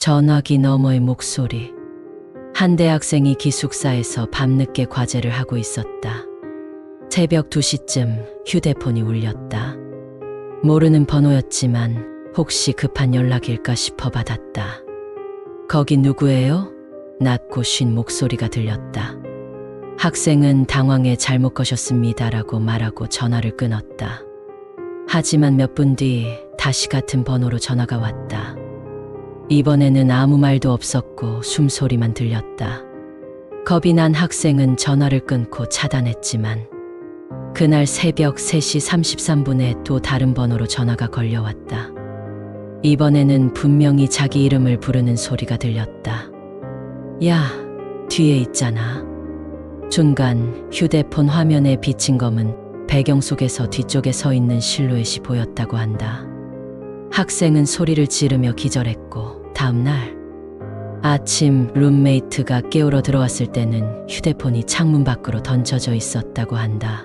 전화기 너머의 목소리. 한 대학생이 기숙사에서 밤늦게 과제를 하고 있었다. 새벽 2시쯤 휴대폰이 울렸다. 모르는 번호였지만 혹시 급한 연락일까 싶어 받았다. 거기 누구예요? 낮고 쉰 목소리가 들렸다. 학생은 당황해 잘못 거셨습니다라고 말하고 전화를 끊었다. 하지만 몇 분 뒤 다시 같은 번호로 전화가 왔다. 이번에는 아무 말도 없었고 숨소리만 들렸다. 겁이 난 학생은 전화를 끊고 차단했지만 그날 새벽 3시 33분에 또 다른 번호로 전화가 걸려왔다. 이번에는 분명히 자기 이름을 부르는 소리가 들렸다. 야, 뒤에 있잖아. 순간 휴대폰 화면에 비친 검은 배경 속에서 뒤쪽에 서 있는 실루엣이 보였다고 한다. 학생은 소리를 지르며 기절했고 다음 날 아침 룸메이트가 깨우러 들어왔을 때는 휴대폰이 창문 밖으로 던져져 있었다고 한다.